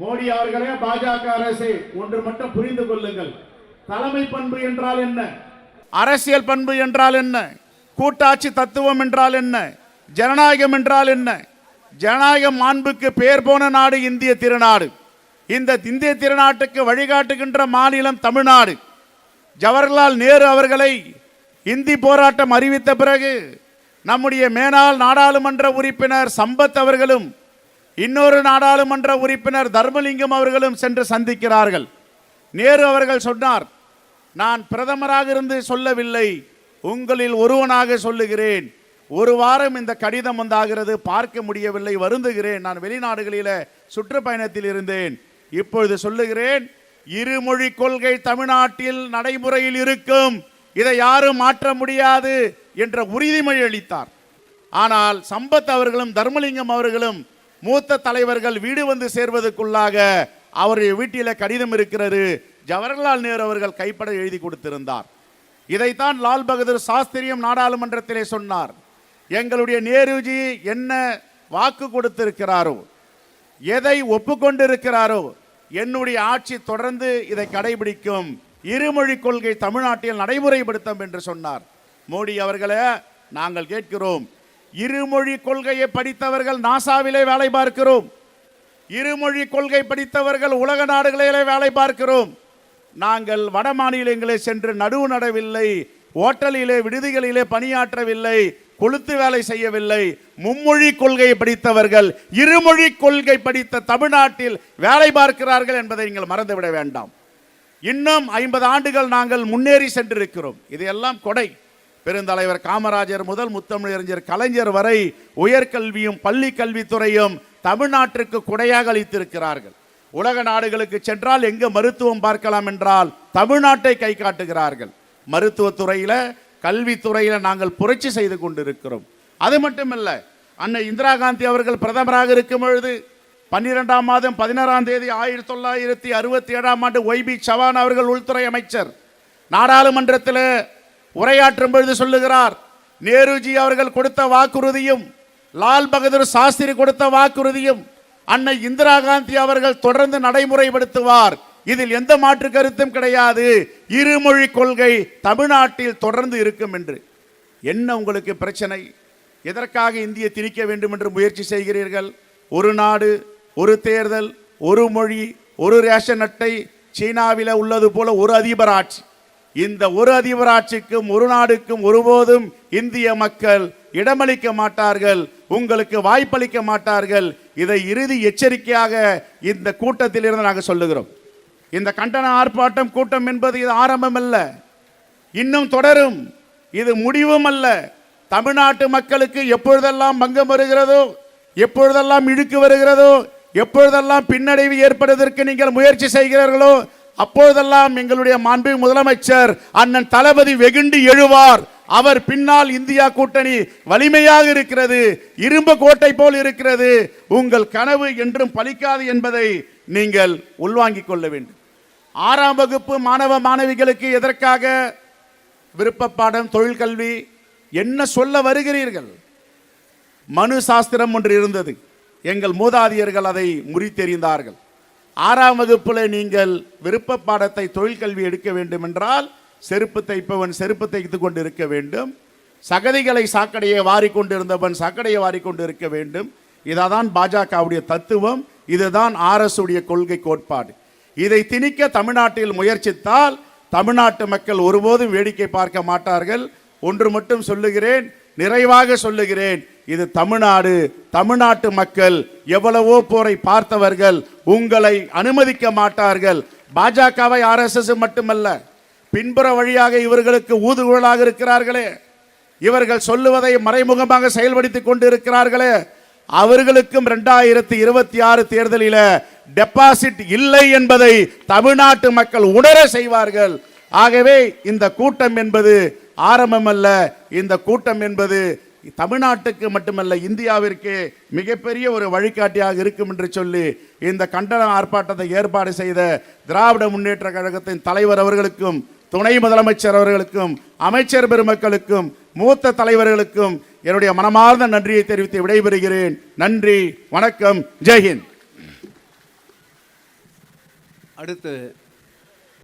மோடி அவர்களே பாஜக அரசே ஒன்று மட்டும் புரிந்து கொள்ளுங்கள். தலைமை பண்பு என்றால் என்ன? அரசியல் பண்பு என்றால் என்ன? கூட்டாட்சி தத்துவம் என்றால் என்ன? ஜனநாயகம் என்றால் என்ன? ஜனநாயக மாண்புக்கு பேர் போன நாடு இந்திய திருநாடு. இந்த இந்திய திருநாட்டுக்கு வழிகாட்டுகின்ற மாநிலம் தமிழ்நாடு. ஜவஹர்லால் நேரு அவர்களை இந்தி போராட்டம் அறிவித்த பிறகு நம்முடைய மேனாள் நாடாளுமன்ற உறுப்பினர் சம்பத் அவர்களும் இன்னொரு நாடாளுமன்ற உறுப்பினர் தர்மலிங்கம் அவர்களும் சென்று சந்திக்கிறார்கள். நேரு அவர்கள் சொன்னார் நான் பிரதமராக இருந்து சொல்லவில்லை. உங்களில் ஒருவனாக சொல்லுகிறேன். ஒரு வாரம் இந்த கடிதம் வந்தாகிறது பார்க்க முடியவில்லை வருந்துகிறேன். நான் வெளிநாடுகளில சுற்றுப்பயணத்தில் இருந்தேன். இப்பொழுது சொல்லுகிறேன் இருமொழி கொள்கை தமிழ்நாட்டில் நடைமுறையில் இருக்கும். இதை யாரும் மாற்ற முடியாது என்ற உறுதிமொழி அளித்தார். ஆனால் சம்பத் அவர்களும் தர்மலிங்கம் அவர்களும் மூத்த தலைவர்கள் வீடு வந்து சேர்வதற்குள்ளாக அவருடைய வீட்டில் கடிதம் இருக்கிறது. ஜவஹர்லால் நேரு அவர்கள் கைப்பட எழுதி கொடுத்திருந்தார். இதைத்தான் லால் பகதூர் சாஸ்திரியம் நாடாளுமன்றத்திலே சொன்னார். எங்களுடைய நேருஜி என்ன வாக்கு கொடுத்திருக்கிறாரோ எதை ஒப்புக்கொண்டிருக்கிறாரோ என்னுடைய ஆட்சி தொடர்ந்து இதை கடைபிடிக்கும் இருமொழி கொள்கை தமிழ்நாட்டில் நடைமுறைப்படுத்தும் என்று சொன்னார். மோடி அவர்களை நாங்கள் கேட்கிறோம் இருமொழி கொள்கையை படித்தவர்கள் நாசாவிலே வேலை பார்க்கிறோம். இருமொழி கொள்கை படித்தவர்கள் உலக நாடுகளிலே வேலை பார்க்கிறோம். நாங்கள் வட மாநிலங்களே சென்று நடுவு நடவில்லை ஓட்டலிலே விடுதிகளிலே பணியாற்றவில்லை கொளுத்து வேலை செய்யவில்லை. மும்மொழி கொள்கையை படித்தவர்கள் இருமொழி கொள்கை படித்த தமிழ்நாட்டில் வேலை பார்க்கிறார்கள் என்பதை நீங்கள் மறந்துவிட வேண்டாம். இன்னும் ஐம்பது ஆண்டுகள் நாங்கள் முன்னேறி சென்றிருக்கிறோம். இதையெல்லாம் கொடை. பெருந்தலைவர் காமராஜர் முதல் முத்தமிழறிஞர் கலைஞர் வரை உயர்கல்வியும் பள்ளி கல்வித்துறையும் தமிழ்நாட்டிற்கு குடையாக அளித்திருக்கிறார்கள். உலக நாடுகளுக்கு சென்றால் எங்கு மருத்துவம் பார்க்கலாம் என்றால் தமிழ்நாட்டை கை காட்டுகிறார்கள். மருத்துவத்துறையில் கல்வித்துறையில் நாங்கள் புரட்சி செய்து கொண்டிருக்கிறோம். அது மட்டுமல்ல அன்னை இந்திரா காந்தி அவர்கள் பிரதமராக இருக்கும் பொழுது பன்னிரெண்டாம் மாதம் பதினாறாம் தேதி ஆயிரத்தி தொள்ளாயிரத்தி அறுபத்தி ஏழாம் ஆண்டு ஒய்பி சவான் அவர்கள் உள்துறை அமைச்சர். நாடாளுமன்றத்தில் உரையாற்றும் பொழுது சொல்லுகிறார் நேருஜி அவர்கள் கொடுத்த வாக்குறுதியும் லால் பகதூர் சாஸ்திரி கொடுத்த வாக்குறுதியும் அன்னை இந்திரா காந்தி அவர்கள் தொடர்ந்து நடைமுறைப்படுத்துவார். இதில் எந்த மாற்று கருத்தும் கிடையாது. இருமொழி கொள்கை தமிழ்நாட்டில் தொடர்ந்து இருக்கும் என்று. என்ன உங்களுக்கு பிரச்சனை? எதற்காக இந்திய திணிக்க வேண்டும் என்று முயற்சி செய்கிறீர்கள்? ஒரு நாடு ஒரு தேர்தல் ஒரு மொழி ஒரு ரேஷன் அட்டை சீனாவில் உள்ளது போல ஒரு அதிபர் ஆட்சி. இந்த ஒரு அதிபராட்சிக்கும் ஒரு நாடுக்கும் ஒருபோதும் இந்திய மக்கள் இடமளிக்க மாட்டார்கள் உங்களுக்கு வாய்ப்பளிக்க மாட்டார்கள். இதை இறுதி எச்சரிக்கையாக இந்த கூட்டத்தில் இருந்து நாங்கள் சொல்லுகிறோம். இந்த கண்டன ஆர்ப்பாட்டம் கூட்டம் என்பது இது ஆரம்பம் அல்ல இன்னும் தொடரும். இது முடிவும் அல்ல. தமிழ்நாட்டு மக்களுக்கு எப்பொழுதெல்லாம் பங்கம் வருகிறதோ எப்பொழுதெல்லாம் இழுக்கு வருகிறதோ எப்பொழுதெல்லாம் பின்னடைவு ஏற்படுவதற்கு நீங்கள் முயற்சி செய்கிறீர்களோ அப்பொழுதெல்லாம் எங்களுடைய மாண்பு முதலமைச்சர் அண்ணன் தளபதி வெகுண்டு எழுவார். அவர் பின்னால் இந்தியா கூட்டணி வலிமையாக இருக்கிறது இரும்பு கோட்டை போல் இருக்கிறது. உங்கள் கனவு என்றும் பலிக்காது என்பதை நீங்கள் உள்வாங்கிக் கொள்ள வேண்டும். ஆறாம் வகுப்பு மாணவ மாணவிகளுக்கு எதற்காக விருப்ப பாடம் தொழில் கல்வி என்ன சொல்ல வருகிறீர்கள்? மனு சாஸ்திரம் ஒன்று இருந்தது. எங்கள் மூதாதியர்கள் அதை முறித்தெறிந்தார்கள். ஆறாம் வகுப்பில் நீங்கள் விருப்ப பாடத்தை தொழில் கல்வி எடுக்க வேண்டும் என்றால் செருப்பு தைப்பவன் செருப்பு தைத்து கொண்டு இருக்க வேண்டும். சகதிகளை சாக்கடையை வாரி கொண்டிருந்தவன் சாக்கடையை வாரிக்கொண்டு இருக்க வேண்டும். இதான் பாஜகவுடைய தத்துவம். இதுதான் ஆர்எஸ் உடைய கொள்கை கோட்பாடு. இதை திணிக்க தமிழ்நாட்டில் முயற்சித்தால் தமிழ்நாட்டு மக்கள் ஒருபோதும் வேடிக்கை பார்க்க மாட்டார்கள். ஒன்று மட்டும் சொல்லுகிறேன் நிறைவாக சொல்லுகிறேன். இது தமிழ்நாடு தமிழ்நாட்டு மக்கள் எவ்வளவோ போரை பார்த்தவர்கள் உங்களை அனுமதிக்க மாட்டார்கள். பாஜகவை ஆர்எஸ்எஸ் மட்டுமல்ல பின்புற வழியாக இவர்களுக்கு ஊதுகுழலாக இருக்கிறார்களே. இவர்கள் சொல்லுவதை மறைமுகமாக செயல்படுத்திக் கொண்டிருக்கிறார்களே. அவர்களுக்கும் ரெண்டாயிரத்தி இருபத்தி ஆறு தேர்தலில் டெபாசிட் இல்லை என்பதை தமிழ்நாட்டு மக்கள் உணர செய்வார்கள். ஆகவே இந்த கூட்டம் என்பது ஆரம்பம் அல்ல இந்த கூட்டம் என்பது தமிழ்நாட்டுக்கு மட்டுமல்ல இந்தியாவிற்கு மிகப்பெரிய ஒரு வழிகாட்டியாக இருக்கும் என்று சொல்லி இந்த கண்டன ஆர்ப்பாட்டத்தை ஏற்பாடு செய்த திராவிட முன்னேற்ற கழகத்தின் தலைவர் அவர்களுக்கும் துணை முதலமைச்சர் அவர்களுக்கும் அமைச்சர் பெருமக்களுக்கும் மூத்த தலைவர்களுக்கும் என்னுடைய மனமார்ந்த நன்றியை தெரிவித்து விடைபெறுகிறேன். நன்றி வணக்கம் ஜெய்ஹிந்த் அடுத்து